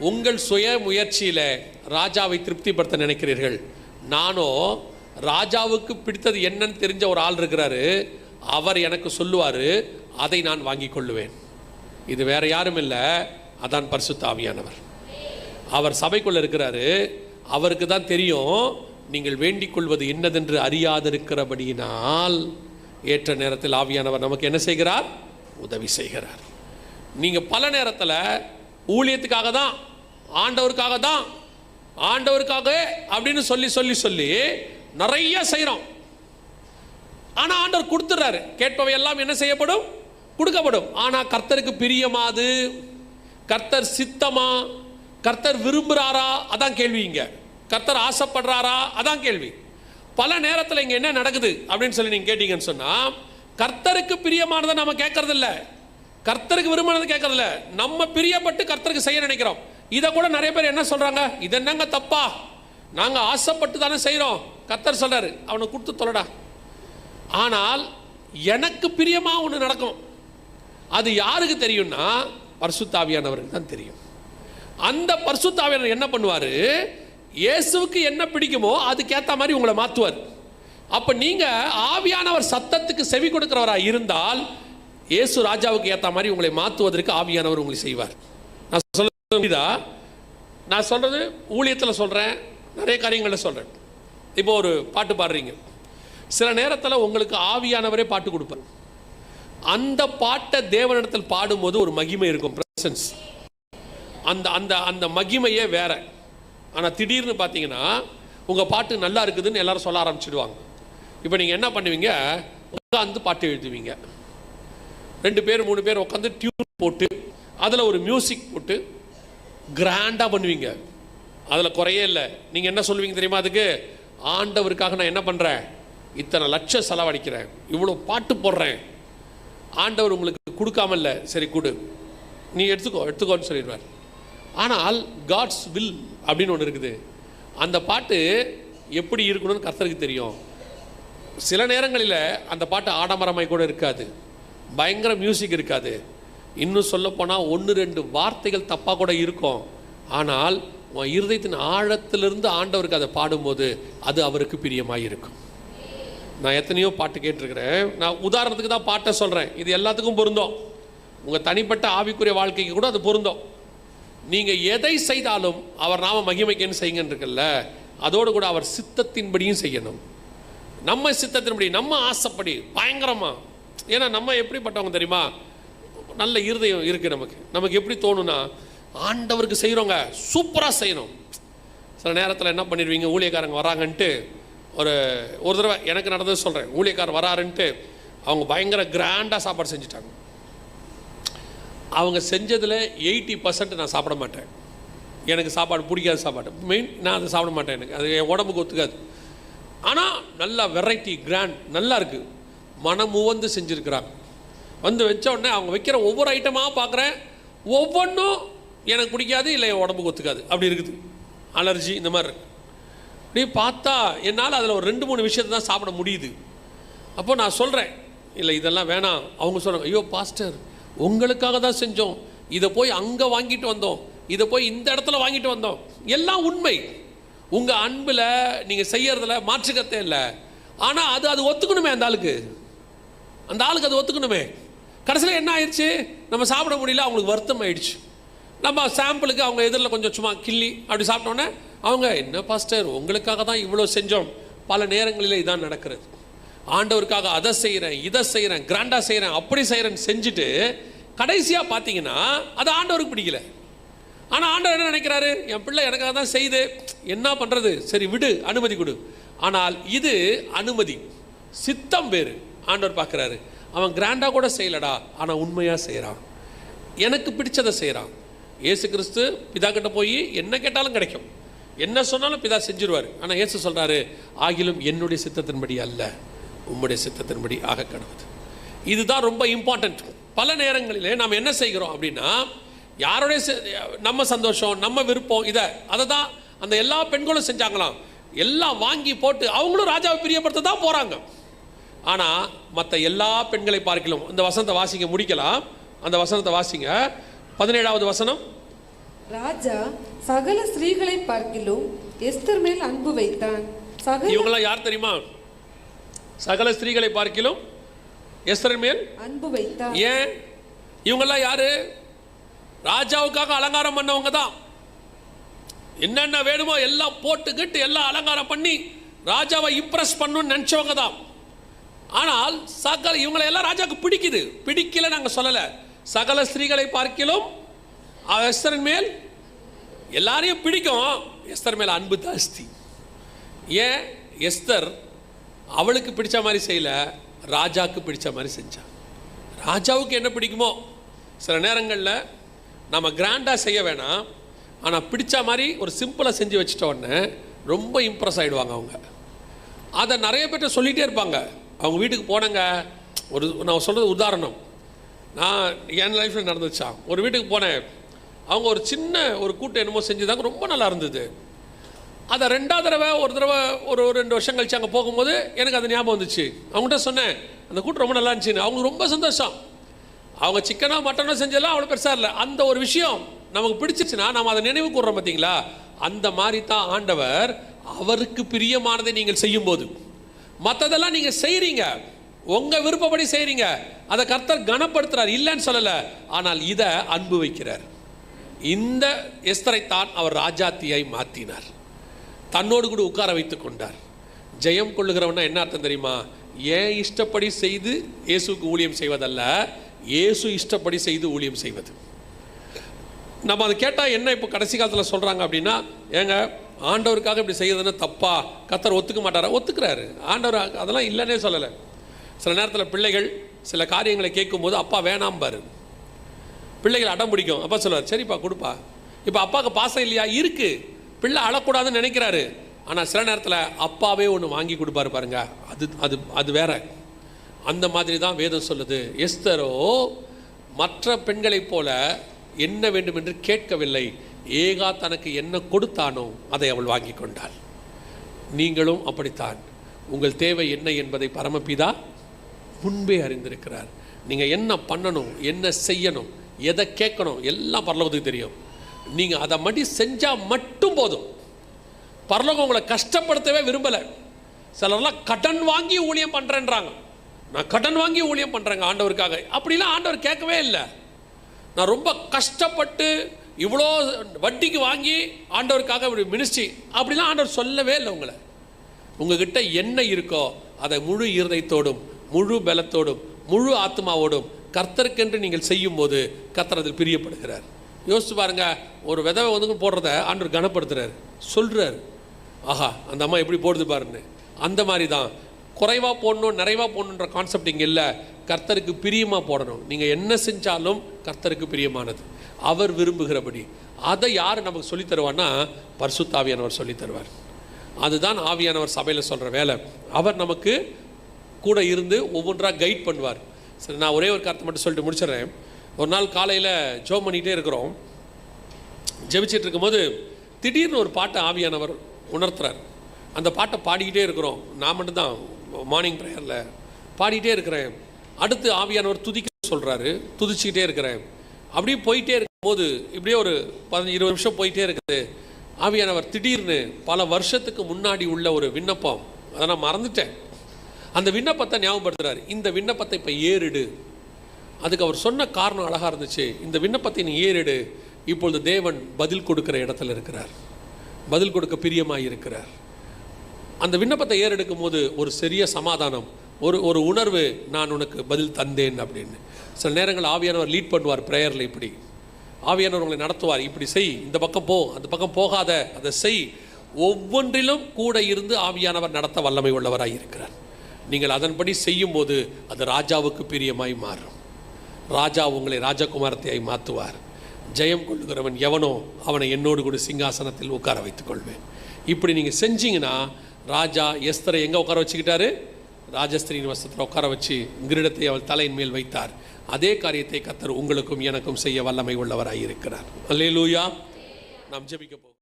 உங்கள் சுய முயற்சியில் ராஜாவை திருப்திப்படுத்த நினைக்கிறீர்கள்? நானோ ராஜாவுக்கு பிடித்தது என்னன்னு தெரிஞ்ச ஒரு ஆள் இருக்கிறாரு. அவர் எனக்கு சொல்லுவார் அதை நான் வாங்கி கொள்ளுவேன். இது வேற யாரும் இல்லை. அதான் பரிசுத்த ஆவியானவர். அவர் சபைக்குள்ள இருக்கிறாரு. அவருக்கு தான் தெரியும் நீங்கள் வேண்டிக் கொள்வது என்னதென்று அறியாதிருக்கிறபடியினால் ஏற்ற நேரத்தில் ஆவியானவர் நமக்கு என்ன செய்கிறார்? உதவி செய்கிறார். நீங்கள் பல நேரத்தில் ஊழியத்துக்காக தான் ஆண்டவருக்காக தான் ஆண்டவருக்காக அப்படின்னு சொல்லி சொல்லி சொல்லி நிறைய செய்கிறோம் ஆனால் ஆண்டவர் கொடுத்துட்றாரு கேட்பவை எல்லாம் என்ன செய்யப்படும்? கொடுக்கப்படும். ஆனால் கர்த்தருக்கு பிரியமாது கர்த்தர் சித்தமா? கர்த்தர் விரும்புகிறாரா அதான் கேள்வி இங்கே. கர்த்தர் ஆசைப்படுறாரா? அதான் கேள்வி. பல நேரத்தில் இங்கே என்ன நடக்குது அப்படின்னு சொல்லி நீங்கள் கேட்டீங்கன்னு சொன்னால் கர்த்தருக்கு பிரியமானதை நம்ம கேட்கறதில்ல. கர்த்தருக்கு விரும்பினது கேட்கறது நம்ம பிரியப்பட்டு கர்த்தருக்கு செய்ய நினைக்கிறோம். இதை கூட நிறைய பேர் என்ன சொல்றாங்க? இது என்னங்க தப்பா? நாங்க ஆசைப்பட்டு தானே செய்கிறோம் கர்த்தர் சொல்றாரு அவனை கொடுத்து தொலடா. ஆனால் எனக்கு பிரியமா ஒன்று நடக்கும். அது யாருக்கு தெரியும்னா பர்சுத்தாவியானவருக்கு தான் தெரியும். அந்த பர்சுத்தாவியானவர் என்ன பண்ணுவார்? இயேசுவுக்கு என்ன பிடிக்குமோ அதுக்கேற்ற மாதிரி உங்களை மாற்றுவார் அப்போ நீங்கள் ஆவியானவர் சத்தத்துக்கு செவி கொடுக்குறவராக இருந்தால் இயேசு ராஜாவுக்கு ஏற்ற மாதிரி உங்களை மாற்றுவதற்கு ஆவியானவர் உங்களை செய்வார். நான் சொல்ல நான் சொல்கிறது ஊழியத்தில் சொல்கிறேன் நிறைய காரியங்களில் சொல்கிறேன் இப்போ ஒரு பாட்டு பாடுறீங்க. சில நேரத்தில் உங்களுக்கு ஆவியானவரே பாட்டு கொடுப்பார். அந்த பாட்டை தேவனிடத்தில் பாடும்போது ஒரு மகிமை இருக்கும் ப்ரெசன்ஸ் அந்த அந்த அந்த மகிமையே வேற. ஆனால் திடீர்னு பார்த்தீங்கன்னா உங்கள் பாட்டு நல்லா இருக்குதுன்னு எல்லாரும் சொல்ல ஆரம்பிச்சிடுவாங்க. இப்போ நீங்கள் என்ன பண்ணுவீங்க? உட்காந்து பாட்டு எழுதுவீங்க. ரெண்டு பேர் மூணு பேர் உட்காந்து டியூன் போட்டு அதில் ஒரு மியூசிக் போட்டு கிராண்டாக பண்ணுவீங்க. அதில் குறையே இல்லை. நீங்கள் என்ன சொல்லுவீங்க தெரியுமா அதுக்கு? ஆண்டவருக்காக நான் என்ன பண்ணுறேன் இத்தனை லட்சம் செலவழிக்கிறேன். இவ்வளோ பாட்டு போடுறேன். ஆண்டவர் உங்களுக்கு கொடுக்காம இல்லை. சரி கொடு. நீ எடுத்துக்கோ எடுத்துக்கோன்னு சொல்லிடுவார். ஆனால் காட்ஸ் வில் அப்படின்னு ஒன்று இருக்குது. அந்த பாட்டு எப்படி இருக்கணும்னு கர்த்தருக்கு தெரியும். சில நேரங்களில் அந்த பாட்டு ஆடம்பரமாய் கூட இருக்காது. பயங்கர மியூசிக் இருக்காது. இன்னும் சொல்லப்போனால் ஒன்று ரெண்டு வார்த்தைகள் தப்பாக கூட இருக்கும். ஆனால் உன் இருதயத்தின் ஆழத்திலிருந்து ஆண்டவருக்கு அதை பாடும்போது அது அவருக்கு பிரியமாக இருக்கும். நான் எத்தனையோ பாட்டு கேட்டிருக்கிறேன். நான் உதாரணத்துக்கு தான் பாட்டை சொல்கிறேன் இது எல்லாத்துக்கும் பொருந்தும். உங்கள் தனிப்பட்ட ஆவிக்குரிய வாழ்க்கைக்கு கூட அது பொருந்தும். நீங்கள் எதை செய்தாலும் அவர் நாம மகிமைக்கேன்னு செய்யுங்கன்னு இருக்குல்ல அதோடு கூட அவர் சித்தத்தின்படியும் செய்யணும். நம்ம சித்தத்தின்படி நம்ம ஆசைப்படி பயங்கரமாக ஏன்னா நம்ம எப்படிப்பட்டவங்க தெரியுமா? நல்ல இருதயம் இருக்குது நமக்கு. நமக்கு எப்படி தோணும்னா ஆண்டவருக்கு செய்கிறோங்க சூப்பராக செய்யணும். சில நேரத்தில் என்ன பண்ணிடுவீங்க? ஊழியக்காரங்க வராங்கன்ட்டு ஒரு ஒரு தடவை எனக்கு நடந்தது சொல்கிறேன் ஊழியக்காரர் வராருன்ட்டு அவங்க பயங்கர கிராண்டாக சாப்பாடு செஞ்சுட்டாங்க. அவங்க செஞ்சதில் எயிட்டி பர்சன்ட் நான் சாப்பிட மாட்டேன். எனக்கு சாப்பாடு பிடிக்காத சாப்பாடு. மெயின் நான் அதை சாப்பிட மாட்டேன் எனக்கு. அது என் உடம்புக்கு ஒத்துக்காது. ஆனால் நல்லா வெரைட்டி கிராண்ட் நல்லா இருக்குது மனம் உவந்து செஞ்சுருக்கிறாங்க. வந்து வச்ச உடனே அவங்க வைக்கிற ஒவ்வொரு ஐட்டமாக பார்க்குறேன் ஒவ்வொன்றும் எனக்கு பிடிக்காது இல்லை என் உடம்புக்கு ஒத்துக்காது. அப்படி இருக்குது. அலர்ஜி இந்த மாதிரி இருக்கு. பார்த்தா என்னால் அதில் ஒரு ரெண்டு மூணு விஷயத்தை தான் சாப்பிட முடியுது. அப்போ நான் சொல்கிறேன் இல்லை இதெல்லாம் வேணாம். அவங்க சொல்கிறாங்க ஐயோ பாஸ்டர் உங்களுக்காக தான் செஞ்சோம். இதை போய் அங்கே வாங்கிட்டு வந்தோம். இதை போய் இந்த இடத்துல வாங்கிட்டு வந்தோம். எல்லாம் உண்மை. உங்கள் அன்பில் நீங்கள் செய்யறதில் மாற்றுக்கத்தே இல்லை. ஆனால் அது அது ஒத்துக்கணுமே அந்த ஆளுக்கு. அந்த ஆளுக்கு அது ஒத்துக்கணுமே. கடைசியில் என்ன ஆயிடுச்சு நம்ம சாப்பிட முடியல அவங்களுக்கு வருத்தம் ஆயிடுச்சு. நம்ம சாம்பிளுக்கு அவங்க எதிரில் கொஞ்சம் சும்மா கிள்ளி அப்படி சாப்பிட்டோன்னே அவங்க என்ன பாஸ்டர் உங்களுக்காக தான் இவ்வளோ செஞ்சோம். பல நேரங்களில் இதான் நடக்கிறது. ஆண்டவருக்காக அதை செய்கிறேன் இதை செய்கிறேன் கிராண்டாக செய்கிறேன் அப்படி செய்கிறேன்னு செஞ்சுட்டு கடைசியாக பார்த்தீங்கன்னா அது ஆண்டவருக்கு பிடிக்கல. ஆனால் ஆண்டவர் என்ன நினைக்கிறாரு? என் பிள்ளை எனக்காக தான் செய்து. என்ன பண்ணுறது சரி விடு அனுமதி கொடு. ஆனால் இது அனுமதி. சித்தம் வேறு. ஆண்டவர் பார்க்குறாரு. அவன் கிராண்டாக கூட செய்யலடா ஆனால் உண்மையாக செய்கிறான் எனக்கு பிடிச்சதை செய்கிறான் ஏசு கிறிஸ்து பிதா கிட்ட போய் என்ன கேட்டாலும் கிடைக்கும். என்ன சொன்னாலும் பிதா செஞ்சிருவார். ஆனால் ஏசு சொல்கிறாரு ஆகிலும் என்னுடைய சித்தத்தின்படி அல்ல உம்முடைய சித்தத்தின்படி ஆக கடவுது இதுதான் ரொம்ப இம்பார்ட்டன்ட் பல நேரங்களிலே நாம் என்ன செய்கிறோம் அப்படின்னா யாருடைய நம்ம சந்தோஷம் நம்ம விருப்பம் இதை அதை தான் அந்த எல்லா பெண்களும் செஞ்சாங்களாம். எல்லாம் வாங்கி போட்டு அவங்களும் ராஜாவை பிரியப்படுத்த தான் போகிறாங்க ஆனால் மற்ற எல்லா பெண்களை பார்க்கலாம் இந்த வசனத்தை வாசிங்க முடிக்கலாம். அந்த வசனத்தை வாசிங்க. பதினேழாவது வசனம். ராஜா சகல ஸ்திரீகளை பார்க்கிலும் எஸ்தர் மேல் அன்பு வைத்தான். சகல இவங்கெல்லாம் யார் தெரியுமா? சகல ஸ்திரீகளை பார்க்கிலும் எஸ்தரின் மேல் அன்பு வைத்தான். ஏன்? இவங்கெல்லாம் யாரு? ராஜாவுக்காக அலங்காரம் பண்ணவங்க தான். என்னென்ன வேணுமோ எல்லாம் போட்டுக்கிட்டு எல்லாம் அலங்காரம் பண்ணி ராஜாவை இம்ப்ரெஸ் பண்ணணும்னு நினச்சவங்க தான். ஆனால் சகல இவங்களை எல்லாம் ராஜாவுக்கு பிடிக்குது. பிடிக்கல நாங்கள் சொல்லலை. சகல ஸ்திரீகளை பார்க்கலும் எஸ்தரன் மேல் எல்லாரையும் பிடிக்கும். எஸ்தர் மேல் அன்பு ஜாஸ்தி. ஏன்? எஸ்தர் அவளுக்கு பிடிச்ச மாதிரி செய்யல ராஜாவுக்கு பிடிச்ச மாதிரி செஞ்சான் ராஜாவுக்கு என்ன பிடிக்குமோ? சில நேரங்களில் நம்ம கிராண்டாக செய்ய வேணாம். ஆனால் பிடிச்ச மாதிரி ஒரு சிம்பிளாக செஞ்சு வச்சிட்ட உடனே ரொம்ப இம்ப்ரெஸ் ஆகிடுவாங்க அவங்க. அதை நிறைய பேர்ட்ட சொல்லிகிட்டே இருப்பாங்க. அவங்க வீட்டுக்கு போனேங்க. ஒரு நான் சொல்கிறது உதாரணம். நான் என் லைஃப்பில் நடந்துச்சா? ஒரு வீட்டுக்கு போனேன். அவங்க ஒரு சின்ன ஒரு கூட்டம் என்னமோ செஞ்சுதாங்க ரொம்ப நல்லா இருந்தது. அதை ரெண்டாவது தடவை ஒரு தடவை ஒரு ஒரு ரெண்டு வருஷம் கழிச்சு அங்கே போகும்போது எனக்கு அது ஞாபகம் வந்துச்சு. அவங்ககிட்ட சொன்னேன் அந்த கூட்டம் ரொம்ப நல்லா இருந்துச்சுன்னு. அவங்களுக்கு ரொம்ப சந்தோஷம். அவங்க சிக்கனோ மட்டனோ செஞ்சதெல்லாம் அவ்வளோ பெருசாக இல்லை. அந்த ஒரு விஷயம் நமக்கு பிடிச்சிச்சுன்னா நம்ம அதை நினைவு கூடுறோம் பார்த்தீங்களா அந்த மாதிரி தான் ஆண்டவர் அவருக்கு பிரியமானதை நீங்கள் செய்யும்போது. மற்றதெல்லாம் நீங்கள் செய்கிறீங்க உங்கள் விருப்பப்படி செய்கிறீங்க அதை கர்த்தர் கனப்படுத்துறார் இல்லைன்னு சொல்லலை. ஆனால் இதை அன்பு வைக்கிறார். இந்த எஸ்தரைத்தான் அவர் ராஜாத்தியாய் மாற்றினார் தன்னோடு கூட உட்கார வைத்து கொண்டார். ஜெயம் கொள்ளுகிறவனா என்ன அர்த்தம் தெரியுமா? ஏன் இஷ்டப்படி செய்து இயேசுக்கு ஊழியம் செய்வதல்ல? இயேசு இஷ்டப்படி செய்து ஊழியம் செய்வது. நம்ம அதை கேட்டால் என்ன இப்போ கடைசி காலத்தில் சொல்கிறாங்க அப்படின்னா ஏங்க ஆண்டவருக்காக இப்படி செய்யறதுன்னா தப்பா? கத்தர் ஒத்துக்க மாட்டாரா? ஒத்துக்கிறாரு. ஆண்டவர் அதெல்லாம் இல்லைன்னே சொல்லலை. சில நேரத்தில் பிள்ளைகள் சில காரியங்களை கேட்கும்போது அப்பா வேணாம்பாரு பிள்ளைகள் அடம் பிடிக்கும். அப்பா சொல்லுவார் சரிப்பா கொடுப்பா. இப்போ அப்பாவுக்கு பாசம் இல்லையா? இருக்கு. பிள்ளை அழக்கூடாதுன்னு நினைக்கிறாரு. ஆனால் சில நேரத்தில் அப்பாவே ஒன்று வாங்கி கொடுப்பாரு பாருங்க. அது அது அது வேற. அந்த மாதிரி தான் வேதம் சொல்லுது. எஸ்தரோ மற்ற பெண்களைப் போல என்ன வேண்டும் என்று கேட்கவில்லை. ஏகா தனக்கு என்ன கொடுத்தானோ அதை அவள் வாங்கி கொண்டாள். நீங்களும் அப்படித்தான். உங்கள் தேவை என்ன என்பதை பரமபிதா முன்பே அறிந்திருக்கிறார். நீங்கள் என்ன பண்ணணும் என்ன செய்யணும் எதை கேட்கணும் எல்லாம் பரலோகத்துக்கு தெரியும். நீங்கள் அதை மட்டும் செஞ்சால் மட்டும் போதும். பரலோகம் உங்களை கஷ்டப்படுத்தவே விரும்பலை. சிலர்லாம் கடன் வாங்கி ஊழியம் பண்ணுறேன்றாங்க நான் கடன் வாங்கி ஊழியம் பண்ணுறேங்க ஆண்டவருக்காக. அப்படிலாம் ஆண்டவர் கேட்கவே இல்லை. நான் ரொம்ப கஷ்டப்பட்டு இவ்வளோ வட்டிக்கு வாங்கி ஆண்டவருக்காக ஒரு மினிஸ்ட்ரி அப்படிலாம் ஆண்டவர் சொல்லவே இல்லை உங்களை. உங்ககிட்ட என்ன இருக்கோ அதை முழு இருதயத்தோடும் முழு பலத்தோடும் முழு ஆத்மாவோடும் கர்த்தருக்கென்று நீங்கள் செய்யும்போது கர்த்தர் அதில் பிரியப்படுகிறார். யோசிச்சு பாருங்க ஒரு விதவை வந்து போடுறத ஆண்டவர் கனப்படுத்துறாரு. சொல்கிறார் ஆஹா அந்த அம்மா எப்படி போடுது பாருன்னு. அந்த மாதிரி தான் குறைவாக போடணும் நிறைவாக போடணுன்ற கான்செப்ட் இங்கே இல்லை. கர்த்தருக்கு பிரியமாக போடணும். நீங்கள் என்ன செஞ்சாலும் கர்த்தருக்கு பிரியமானது. அவர் விரும்புகிறபடி. அதை யார் நமக்கு சொல்லித் தருவார்னா பரிசுத்தாவியானவர் சொல்லித் தருவார். அதுதான் ஆவியானவர் சபையில் சொல்கிற வேலை. அவர் நமக்கு கூட இருந்து ஒவ்வொன்றாக கைட் பண்ணுவார். சரி நான் ஒரே ஒரு கருத்தை மட்டும் சொல்லிட்டு முடிச்சிடுறேன். ஒரு நாள் காலையில் ஜோ பண்ணிகிட்டே இருக்கிறோம். ஜெபிச்சிட்டு இருக்கும்போது திடீர்னு ஒரு பாட்டை ஆவியானவர் உணர்த்துறார். அந்த பாட்டை பாடிக்கிட்டே இருக்கிறோம். நான் மட்டும்தான் மார்னிங் ப்ரேயரில் பாடிட்டே இருக்கிறேன். அடுத்து ஆவியானவர் துதிக்க சொல்கிறாரு துதிச்சுக்கிட்டே இருக்கிறேன். அப்படியே போயிட்டே இருக்கும்போது இப்படியே ஒரு பதினஞ்சு இருபது நிமிஷம் போயிட்டே இருக்குது. ஆவியானவர் திடீர்னு பல வருஷத்துக்கு முன்னாடி உள்ள ஒரு விண்ணப்பம். அதை நான் மறந்துட்டேன். அந்த விண்ணப்பத்தை ஞாபகப்படுத்துறாரு. இந்த விண்ணப்பத்தை இப்போ ஏறிடு. அதுக்கு அவர் சொன்ன காரணம் அழகாக இருந்துச்சு. இந்த விண்ணப்பத்தை நீ ஏறிடு. இப்பொழுது தேவன் பதில் கொடுக்கிற இடத்துல இருக்கிறார். பதில் கொடுக்க பிரியமாக இருக்கிறார். அந்த விண்ணப்பத்தை ஏறெடுக்கும் போது ஒரு சிறிய சமாதானம் ஒரு ஒரு உணர்வு நான் உனக்கு பதில் தந்தேன் அப்படின்னு. சில நேரங்கள் ஆவியானவர் லீட் பண்ணுவார் ப்ரேயரில் இப்படி. ஆவியானவர் உங்களை நடத்துவார் இப்படி செய் இந்த பக்கம் போ அந்த பக்கம் போகாத அதை செய். ஒவ்வொன்றிலும் கூட இருந்து ஆவியானவர் நடத்த வல்லமை உள்ளவராக இருக்கிறார். நீங்கள் அதன்படி செய்யும்போது அது ராஜாவுக்கு பிரியமாய் மாறும். ராஜா உங்களை ராஜகுமாரத்தையாய் மாற்றுவார் ஜெயம் கொள்ளுகிறவன் எவனோ அவனை என்னோடு கூட சிங்காசனத்தில் உட்கார வைத்துக் கொள்வேன். இப்படி நீங்கள் செஞ்சீங்கன்னா ராஜா எஸ்தரை எங்கே உட்கார வச்சுக்கிட்டாரு? ராஜஸ்திரியின் வசத்தில் உட்கார வச்சு கிரீடத்தை அவள் தலையின் மேல் வைத்தார். அதே காரியத்தை கத்தர் உங்களுக்கும் எனக்கும் செய்ய வல்லமை உள்ளவராக இருக்கிறார் அல்லேலூயா. நாம் ஜெபிக்க போகிறோம்